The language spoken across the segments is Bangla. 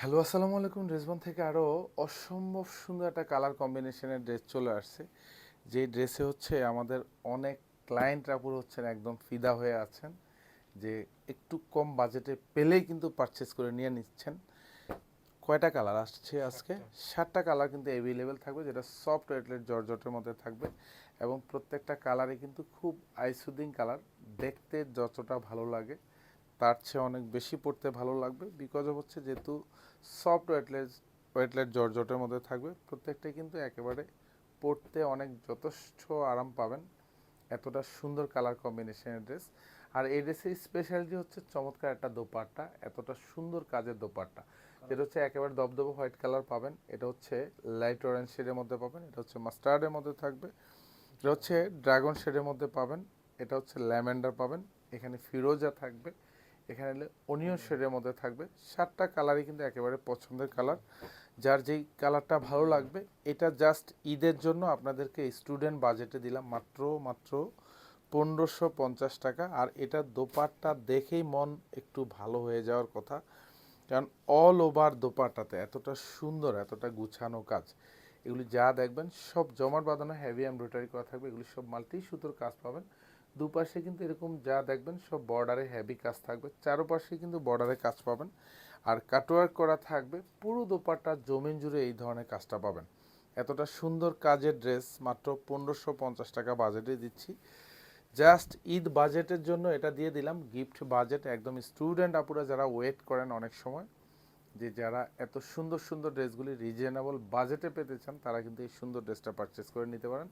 হ্যালো, আসসালামু আলাইকুম। ড্রেসবন থেকে আরও অসম্ভব সুন্দর একটা কালার কম্বিনেশনের ড্রেস চলে আসছে। যে ড্রেসে হচ্ছে আমাদের অনেক ক্লায়েন্ট আপুর হচ্ছেন একদম ফিদা হয়ে আছেন, যে একটু কম বাজেটে পেলেই কিন্তু পারচেস করে নিয়ে নিচ্ছেন। কয়টা কালার আসছে আজকে? সাতটা কালার কিন্তু অ্যাভেলেবেল থাকবে, যেটা সফট ওয়েটলেট জর্জটের মধ্যে থাকবে এবং প্রত্যেকটা কালারে কিন্তু খুব আইসুদিং কালার দেখতে যতটা ভালো লাগে। তার চেয়ে অনেক বেশি পড়তে ভালো লাগবে বিকজ অফ হচ্ছে যেহেতু সফট ওয়েটলেট ওয়েটলেট জর্জটের মধ্যে থাকবে প্রত্যেকটাই কিন্তু একেবারে পড়তে অনেক যথেষ্ট আরাম পাবেন। এতটা সুন্দর কালার কম্বিনেশনের ড্রেস আর এই ড্রেসের স্পেশালিটি হচ্ছে চমৎকার একটা দোপাট্টা এতটা সুন্দর কাজের দোপাট্টা। যেটা হচ্ছে একেবারে দবদবে হোয়াইট কালার পাবেন এটা হচ্ছে লাইট অরেঞ্জ শেডের মধ্যে পাবেন এটা হচ্ছে মাস্টার্ডের মধ্যে থাকবে এটা হচ্ছে ড্রাগন শেডের মধ্যে পাবেন এটা হচ্ছে ল্যাভেন্ডার পাবেন এখানে ফিরোজা থাকবে এখানে এলে অনিয়ন শেডের মধ্যে থাকবে। সাতটা কালারই কিন্তু একেবারে পছন্দের কালার। যার যেই কালারটা ভালো লাগবে, এটা জাস্ট ঈদের জন্য আপনাদেরকে স্টুডেন্ট বাজেটে দিলাম মাত্র মাত্র পনেরোশো পঞ্চাশ টাকা। আর এটা দোপাট্টা দেখেই মন একটু ভালো হয়ে যাওয়ার কথা। কারণ অল ওভার দোপাট্টাতে এতটা সুন্দর, এতটা গুছানো কাজ। এগুলি যা দেখবেন সব জমাট বাঁধানো হেভি এমব্রয়ডারি করা থাকবে। এগুলি সব মাল্টি সুতোর কাজ পাবেন। দুপাশে কিন্তু এরকম যা দেখবেন সব বর্ডারে হেভি কাজ থাকবে। চারোপাশে কিন্তু বর্ডারে কাজ পাবেন। আর কাটওয়ার্ক করা থাকবে, পুরো দোপাট্টা জমিন জুড়ে এই ধরনের কাজটা পাবেন। এতটা সুন্দর কাজের ড্রেস মাত্র পনেরোশো পঞ্চাশ টাকা বাজেটে দিচ্ছি। জাস্ট ঈদ বাজেটের জন্য এটা দিয়ে দিলাম। গিফট বাজেট একদম স্টুডেন্ট আপুরা যারা ওয়েট করেন অনেক সময়, যে যারা এত সুন্দর সুন্দর ড্রেসগুলি রিজনেবল বাজেটে পেতে চান, তারা কিন্তু এই সুন্দর ড্রেসটা পারচেস করে নিতে পারেন।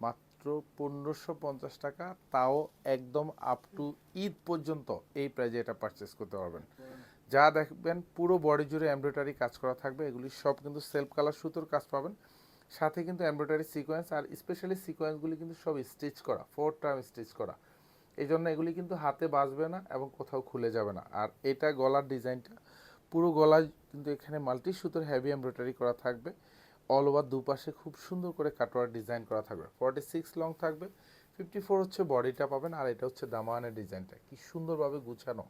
মাত্র পনেরোশো পঞ্চাশ টাকা, তাও একদম আপ টু ঈদ পর্যন্ত এই প্রাইজে এটা পারচেস করতে পারবেন। যা দেখবেন পুরো বডি জুড়ে এমব্রয়ডারি কাজ করা থাকবে, এগুলি সব কিন্তু সেলফ কালার সুতোর কাজ পাবেন। সাথে কিন্তু এমব্রয়ডারি সিকোয়েন্স আর স্পেশালি সিকোয়েন্সগুলি কিন্তু সব স্টিচ করা ফোর টার্ম স্টিচ করা। এই জন্য এগুলি কিন্তু হাতে বাঁচবে না এবং কোথাও খুলে যাবে না। আর এটা গলার ডিজাইনটা পুরো গলায় কিন্তু এখানে মাল্টি সুতোর হেভি এমব্রয়ডারি করা থাকবে। অল ওভার দুপাশে খুব সুন্দর করে কাটোয়ার ডিজাইন করা থাকবে। ফর্টি সিক্স লং থাকবে ফিফটি ফোর হচ্ছে বডিটা পাবেন, আর এটা হচ্ছে দামানের ডিজাইনটা কি সুন্দরভাবে গুছানো।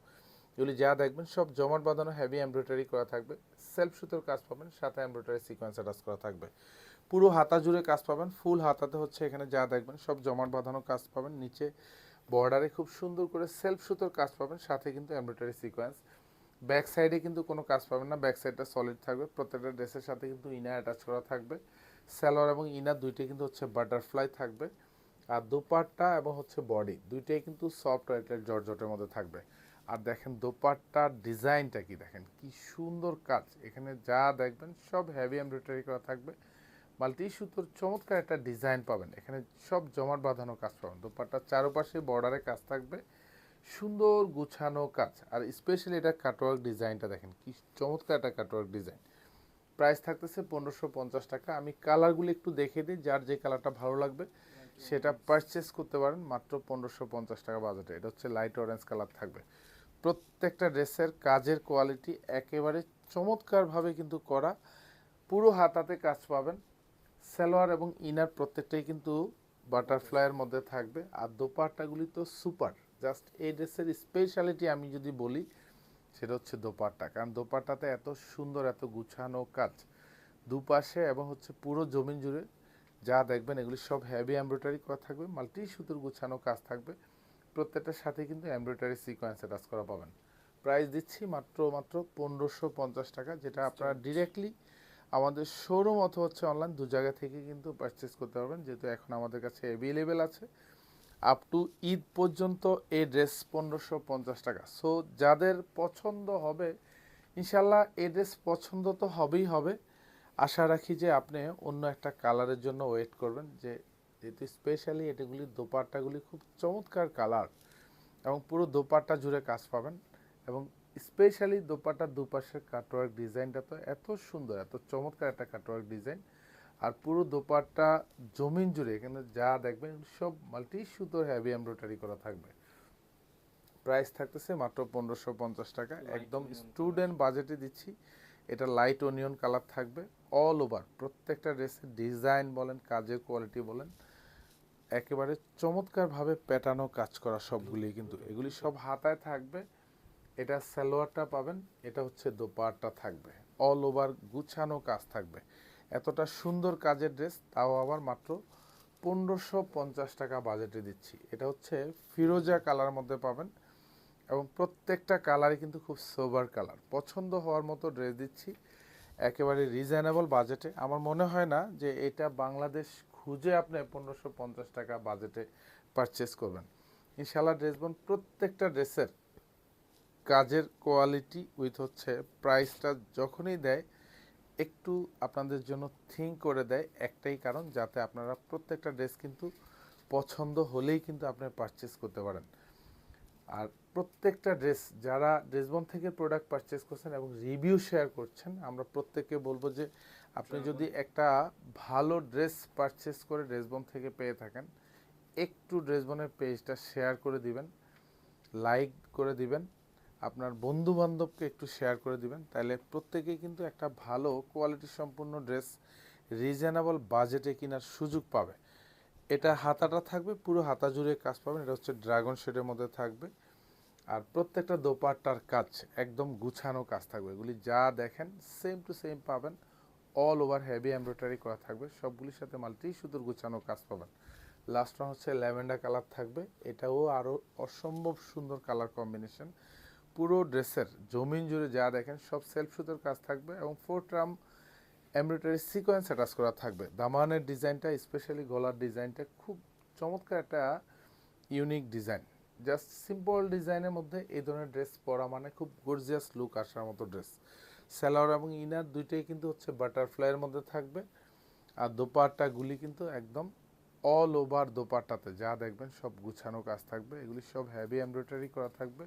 এগুলি যা দেখবেন সব জমাট বাঁধানো হ্যাভি এমব্রয়ডারি করা থাকবে। সেলফ সুতোর কাজ পাবেন, সাথে এমব্রয়ডারি সিকোয়েন্স অ্যাটাচ করা থাকবে। পুরো হাতা জুড়ে কাজ পাবেন ফুল হাতাতে হচ্ছে এখানে যা দেখবেন সব জমাট বাঁধানো কাজ পাবেন। নিচে বর্ডারে খুব সুন্দর করে সেলফ সুতোর কাজ পাবেন, সাথে কিন্তু এমব্রয়ডারি সিকোয়েন্স ব্যাক সাইডে কিন্তু কোনো কাজ পাবেন না, ব্যাক সাইডটা সলিড থাকবে, প্রত্যেকটা ড্রেসের সাথে কিন্তু ইনার অ্যাটাচ করা থাকবে। স্যালোয়ার এবং ইনার দুইটাই কিন্তু হচ্ছে বাটারফ্লাই থাকবে। আর দোপাট্টা এবং হচ্ছে বডি দুইটাই কিন্তু সফট ওয়েটের জর্জটের মধ্যে থাকবে। আর দেখেন দোপাট্টার ডিজাইনটা কি দেখেন, কি সুন্দর কাজ। এখানে যা দেখবেন সব হেভি এমব্রয়ডারি করা থাকবে। মাল্টি সুতোর চমৎকার একটা ডিজাইন পাবেন। এখানে সব জমাট বাঁধানো কাজ পাবেন। দোপাট্টার চারপাশে বর্ডারে কাজ থাকবে। সুন্দর গুছানো কাজ। আর স্পেশালি এটা কাটওয়ার্ক ডিজাইনটা দেখেন, কি চমৎকার একটা কাটওয়ার্ক ডিজাইন প্রাইস থাকতেছে পনেরোশো পঞ্চাশ টাকা। আমি কালারগুলো একটু দেখে দিই, যার যে কালারটা ভালো লাগবে, সেটা পারচেস করতে পারেন মাত্র পনেরোশো পঞ্চাশ টাকা বাজেটে এটা হচ্ছে লাইট অরেঞ্জ কালার থাকবে। প্রত্যেকটা ড্রেসের কাজের কোয়ালিটি একেবারে চমৎকারভাবে কিন্তু করা। পুরো হাতাতে কাজ পাবেন। সালোয়ার এবং ইনার প্রত্যেকটাই কিন্তু বাটারফ্লাইয়ের মধ্যে থাকবে। আর দোপাট্টাগুলি তো সুপার জাস্ট এই ড্রেসের স্পেশালিটি আমি যদি বলি সেটা হচ্ছে দোপাট্টা। কারণ দোপাট্টাতে এত সুন্দর এত গুছানো কাজ। দুপাশে এবং হচ্ছে পুরো জমিন জুড়ে যা দেখবেন এগুলি সব হ্যাভি এমব্রয়ডারি করা থাকবে মাল্টি সুতোর গুছানো কাজ থাকবে। প্রত্যেকটার সাথে কিন্তু এমব্রয়ডারি সিকোয়েন্স অ্যাটাচ করা পাবেন। প্রাইস দিচ্ছি মাত্র মাত্র পনেরোশো পঞ্চাশ টাকা যেটা আপনারা ডিরেক্টলি আমাদের শোরুম অথবা হচ্ছে অনলাইন দু জায়গা থেকে কিন্তু পারচেস করতে পারবেন যেহেতু এখন আমাদের কাছে অ্যাভেলেবেল আছে। আপ টু ঈদ পর্যন্ত এই ড্রেস পনেরোশো পঞ্চাশ টাকা। সো যাদের পছন্দ হবে ইনশাল্লাহ এই ড্রেস পছন্দ তো হবেই হবে। আশা রাখি যে আপনি অন্য একটা কালারের জন্য ওয়েট করবেন, যে যেহেতু স্পেশালি এটাগুলি দোপাট্টাগুলি খুব চমৎকার কালার এবং পুরো দোপাট্টা জুড়ে কাজ পাবেন এবং স্পেশালি দোপাট্টার দুপাশের কাটওয়ার্ক ডিজাইনটা তো এত সুন্দর, এত চমৎকার একটা কাটওয়ার্ক ডিজাইন আর পুরো দোপাট্টা জমিন জুড়ে এখানে যা দেখবেন সব মাল্টি সুতোর হেভি এমব্রয়ডারি করা থাকবে। প্রাইস থাকতেছে মাত্র পনেরোশো পঞ্চাশ টাকা। একদম স্টুডেন্ট বাজেটে দিচ্ছি। এটা লাইট অনিয়ন কালার থাকবে অল ওভার প্রত্যেকটা ড্রেসের ডিজাইন বলেন কাজের কোয়ালিটি বলেন একেবারে চমৎকারভাবে প্যাটানো কাজ করা সবগুলি কিন্তু। এগুলি সব হাতায় থাকবে। এটা সালোয়ারটা পাবেন এটা হচ্ছে দোপাট্টা থাকবে। অল ওভার গুছানো কাজ থাকবে। এতটা সুন্দর কাজের ড্রেস, তাও আবার মাত্র পনেরোশো পঞ্চাশ টাকা বাজেটে দিচ্ছি। এটা হচ্ছে ফিরোজা কালার মধ্যে পাবেন এবং প্রত্যেকটা কালারই কিন্তু খুব সোবার কালার। পছন্দ হওয়ার মতো ড্রেস দিচ্ছি, একেবারে রিজনেবল বাজেটে। আমার মনে হয় না যে এটা বাংলাদেশ খুঁজে আপনি পনেরোশো পঞ্চাশ টাকা বাজেটে পারচেস করবেন। ইনশাল্লাহ ড্রেসবন প্রত্যেকটা ড্রেসের কাজের কোয়ালিটি উইথ হচ্ছে প্রাইসটা যখনই দেয় একটু আপনাদের জন্য থিঙ্ক করে দেয় একটাই কারণ যাতে আপনারা প্রত্যেকটা ড্রেস কিন্তু পছন্দ হলেই কিন্তু আপনি পারচেস করতে পারেন। আর প্রত্যেকটা ড্রেস যারা ড্রেসবন থেকে প্রোডাক্ট পারচেস করছেন এবং রিভিউ শেয়ার করছেন আমরা প্রত্যেককে বলব যে আপনি যদি একটা ভালো ড্রেস পারচেস করে ড্রেসবন থেকে পেয়ে থাকেন একটু ড্রেসবনের পেজটা শেয়ার করে দিবেন লাইক করে দিবেন আপনার বন্ধু বান্ধবকে একটু শেয়ার করে দিবেন। তাহলে প্রত্যেকেই কিন্তু একটা ভালো কোয়ালিটি সম্পূর্ণ ড্রেস রিজনেবল বাজেটে কেনার সুযোগ পাবে। এটা হাতাটা থাকবে, পুরো হাতা জুড়ে কাজ পাবেন। এটা হচ্ছে ড্রাগন শেডের মধ্যে থাকবে। আর প্রত্যেকটা দোপাট্টার কাজ একদম গুছানো কাজ থাকবে। এগুলি যা দেখেন সেম টু সেম পাবেন। অল ওভার হেভি এমব্রয়ডারি করা থাকবে। সবগুলির সাথে মাল্টি সুতোর গুছানো কাজ পাবেন। লাস্ট হচ্ছে ল্যাভেন্ডার কালার থাকবে। এটাও আরও অসম্ভব সুন্দর কালার কম্বিনেশন পুরো ড্রেসের জমিন জুড়ে যা দেখেন সব সেলফ সুতোর কাজ থাকবে এবং ফোর ট্রাম এমব্রয়ডারি সিকোয়েন্স অ্যাটাচ করা থাকবে। দামানের ডিজাইনটা স্পেশালি গলার ডিজাইনটা খুব চমৎকার একটা ইউনিক ডিজাইন জাস্ট সিম্পল ডিজাইনের মধ্যে এই ধরনের ড্রেস পরা মানে খুব গর্জিয়াস লুক আসার মতো ড্রেস স্যালোয়ার এবং ইনার দুইটাই কিন্তু হচ্ছে বাটারফ্লাইয়ের মধ্যে থাকবে। আর দোপাট্টাগুলি কিন্তু একদম অল ওভার দোপাট্টাতে। যা দেখবেন সব গুছানো কাজ থাকবে। এগুলি সব হ্যাভি এমব্রয়ডারি করা থাকবে।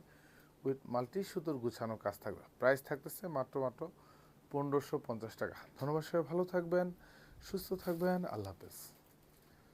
উইথ মাল্টি সুতোর গুছানো কাজ থাকবে। প্রাইস থাকতেছে মাত্র মাত্র পনেরোশো পঞ্চাশ টাকা। ধন্যবাদ সবাই, ভালো থাকবেন, সুস্থ থাকবেন, আল্লাহ হাফেজ।